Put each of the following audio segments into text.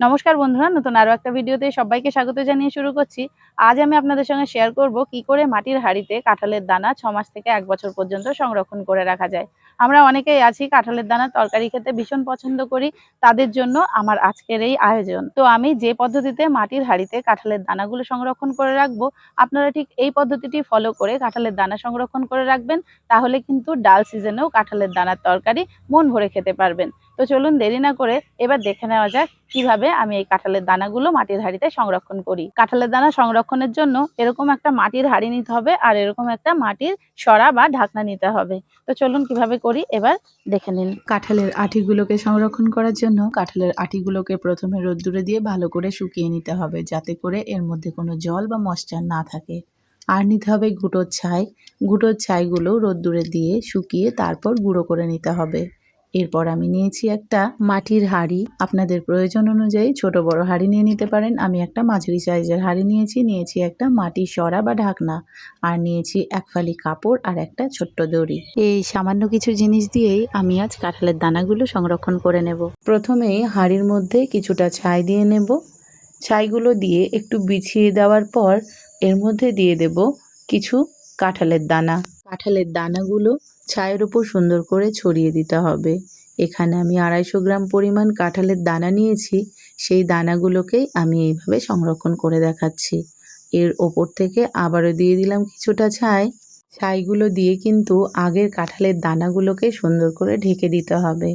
নমস্কার বন্ধুরা, নতুন আরও একটা ভিডিওতে সবাইকে স্বাগত জানিয়ে শুরু করছি। আজ আমি আপনাদের সঙ্গে শেয়ার করব কি করে মাটির হাঁড়িতে কাঁঠালের দানা ছ মাস থেকে এক বছর পর্যন্ত সংরক্ষণ করে রাখা যায়। আমরা অনেকেই আছি কাঁঠালের দানা তরকারি খেতে ভীষণ পছন্দ করি, তাদের জন্য আমার আজকের এই আয়োজন। তো আমি যে পদ্ধতিতে মাটির হাঁড়িতে কাঁঠালের দানাগুলো সংরক্ষণ করে রাখব, আপনারা ঠিক এই পদ্ধতিটি ফলো করে কাঁঠালের দানা সংরক্ষণ করে রাখবেন, তাহলে কিন্তু ডাল সিজনেও কাঁঠালের দানার তরকারি মন ভরে খেতে পারবেন। তো চলুন দেরি না করে এবার দেখে নেওয়া যাক কীভাবে আমি এই কাঁঠালের দানাগুলো মাটির হাঁড়িতে সংরক্ষণ করি। কাঁঠালের দানা সংরক্ষণের জন্য এরকম একটা মাটির হাঁড়ি নিতে হবে আর এরকম একটা মাটির সরা বা ঢাকনা নিতে হবে। তো চলুন কীভাবে করি এবার দেখে নিন। কাঁঠালের আঠিগুলোকে সংরক্ষণ করার জন্য কাঁঠালের আঠিগুলোকে প্রথমে রোদ্দুরে দিয়ে ভালো করে শুকিয়ে নিতে হবে যাতে করে এর মধ্যে কোনো জল বা ময়শ্চার না থাকে। আর নিতে হবে গুঁটোর ছাই। গুঁটোর ছাইগুলো রোদ্দুরে দিয়ে শুকিয়ে তারপর গুঁড়ো করে নিতে হবে। এরপর আমি নিয়েছি একটা মাটির হাঁড়ি। আপনাদের প্রয়োজন অনুযায়ী ছোট বড় হাঁড়ি নিয়ে নিতে পারেন। আমি একটা মাঝারি সাইজের হাঁড়ি নিয়েছি নিয়েছি একটা মাটির সরা বা ঢাকনা, আর নিয়েছি এক ফালি কাপড় আর একটা ছোট্ট দড়ি। এই সামান্য কিছু জিনিস দিয়েই আমি আজ কাঁঠালের দানাগুলো সংরক্ষণ করে নেব। প্রথমেই হাঁড়ির মধ্যে কিছুটা ছাই দিয়ে নেব। ছাইগুলো দিয়ে একটু বিছিয়ে দেওয়ার পর এর মধ্যে দিয়ে দেব কিছু কাঁঠালের দানা। কাঁঠালের দানাগুলো ছায়ের উপর সুন্দর করে ছড়িয়ে দিতে হবে। এখানে আমি আড়াইশো গ্রাম পরিমাণ কাঁঠালের দানা নিয়েছি। সেই দানাগুলোকেই আমি এইভাবে সংরক্ষণ করে দেখাচ্ছি। এর ওপর থেকে আবারও দিয়ে দিলাম কিছুটা ছাই। ছাইগুলো দিয়ে কিন্তু আগের কাঁঠালের দানাগুলোকে সুন্দর করে ঢেকে দিতে হবে।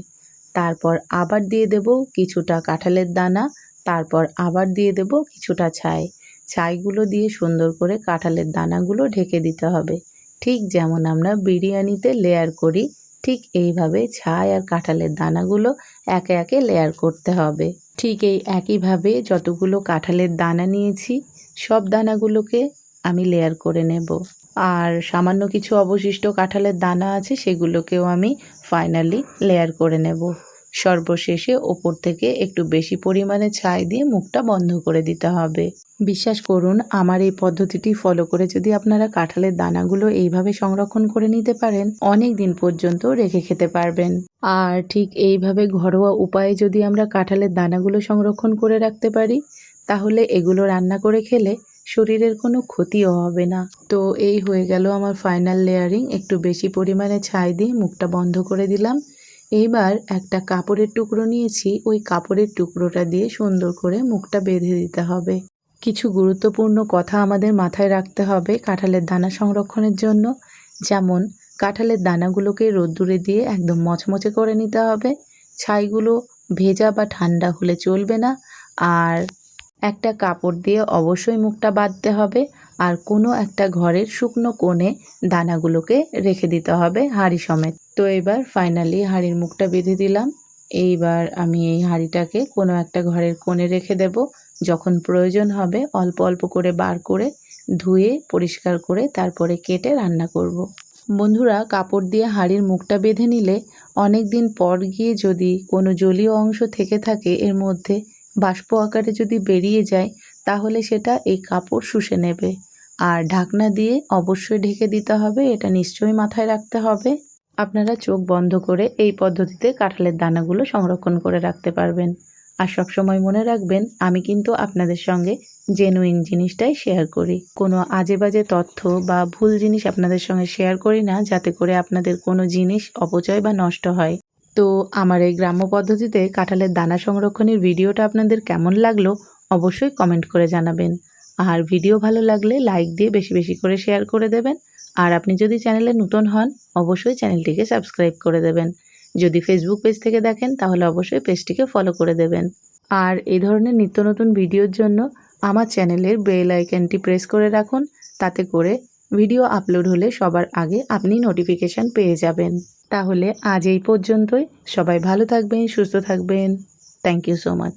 তারপর আবার দিয়ে দেব কিছুটা কাঁঠালের দানা। তারপর আবার দিয়ে দেব কিছুটা ছাই। ছাইগুলো দিয়ে সুন্দর করে কাঁঠালের দানাগুলো ঢেকে দিতে হবে। ঠিক যেমন আমরা বিরিয়ানিতে লেয়ার করি, ঠিক এইভাবে ছাই আর কাঁঠালের দানাগুলো একে একে লেয়ার করতে হবে। ঠিক এই একইভাবে যতগুলো কাঁঠালের দানা নিয়েছি, সব দানাগুলোকে আমি লেয়ার করে নেব। আর সামান্য কিছু অবশিষ্ট কাঁঠালের দানা আছে, সেগুলোকেও আমি ফাইনালি লেয়ার করে নেব। সর্বশেষে ওপর থেকে একটু বেশি পরিমাণে ছাই দিয়ে মুখটা বন্ধ করে দিতে হবে। বিশ্বাস করুন, আমার এই পদ্ধতিটি ফলো করে যদি আপনারা কাঁঠালের দানাগুলো এইভাবে সংরক্ষণ করে নিতে পারেন, অনেক দিন পর্যন্ত রেখে খেতে পারবেন। আর ঠিক এইভাবে ঘরোয়া উপায়ে যদি আমরা কাঁঠালের দানাগুলো সংরক্ষণ করে রাখতে পারি, তাহলে এগুলো রান্না করে খেলে শরীরের কোনো ক্ষতিও হবে না। তো এই হয়ে গেল আমার ফাইনাল লেয়ারিং একটু বেশি পরিমাণে ছাই দিয়ে মুখটা বন্ধ করে দিলাম। এইবার একটা কাপড়ের টুকরো নিয়েছি, ওই কাপড়ের টুকরোটা দিয়ে সুন্দর করে মুখটা বেঁধে দিতে হবে। কিছু গুরুত্বপূর্ণ কথা আমাদের মাথায় রাখতে হবে কাঁঠালের দানা সংরক্ষণের জন্য। যেমন, কাঁঠালের দানাগুলোকে রোদ্দুরে দিয়ে একদম মচমচে করে নিতে হবে। ছাইগুলো ভেজা বা ঠান্ডা হলে চলবে না। আর একটা কাপড় দিয়ে অবশ্যই মুখটা বাঁধতে হবে। আর কোনো একটা ঘরের শুকনো কোণে দানাগুলোকে রেখে দিতে হবে হাঁড়ি সমেত। তো এবার ফাইনালি হাঁড়ির মুখটা বেঁধে দিলাম। এইবার আমি এই হাঁড়িটাকে কোনো একটা ঘরের কোণে রেখে দেব। যখন প্রয়োজন হবে অল্প অল্প করে বার করে ধুয়ে, পরিষ্কার করে তারপরে কেটে রান্না করব। বন্ধুরা, কাপড় দিয়ে হাঁড়ির মুখটা বেঁধে নিলে অনেক দিন পর গিয়ে যদি কোনো জলীয় অংশ থেকে থাকে, এর মধ্যে বাষ্প আকারে যদি বেরিয়ে যায়, তাহলে সেটা এই কাপড় শুষে নেবে। আর ঢাকনা দিয়ে অবশ্যই ঢেকে দিতে হবে, এটা নিশ্চয়ই মাথায় রাখতে হবে। আপনারা চোখ বন্ধ করে এই পদ্ধতিতে কাঁঠালের দানাগুলো সংরক্ষণ করে রাখতে পারবেন। আর সবসময় মনে রাখবেন, আমি কিন্তু আপনাদের সঙ্গে জেনুইন জিনিসটাই শেয়ার করি। কোনো আজে বাজে তথ্য বা ভুল জিনিস আপনাদের সঙ্গে শেয়ার করি না, যাতে করে আপনাদের কোনো জিনিস অপচয় বা নষ্ট হয়। তো আমার এই গ্রাম্য পদ্ধতিতে কাঁঠালের দানা সংরক্ষণের ভিডিওটা আপনাদের কেমন লাগল অবশ্যই কমেন্ট করে জানাবেন। আর ভিডিও ভালো লাগলে লাইক দিয়ে বেশি বেশি করে শেয়ার করে দেবেন। আর আপনি যদি চ্যানেলে নতুন হন, অবশ্যই চ্যানেলটিকে সাবস্ক্রাইব করে দেবেন। যদি ফেসবুক পেজ থেকে দেখেন, তাহলে অবশ্যই পেজটিকে ফলো করে দেবেন। আর এই ধরনের নিত্য নতুন ভিডিওর জন্য আমার চ্যানেলের বেল আইকনটি প্রেস করে রাখুন, তাতে করে ভিডিও আপলোড হলে সবার আগে আপনি নোটিফিকেশান পেয়ে যাবেন। তাহলে আজ এই পর্যন্তই। সবাই ভালো থাকবেন, সুস্থ থাকবেন। Thank you so much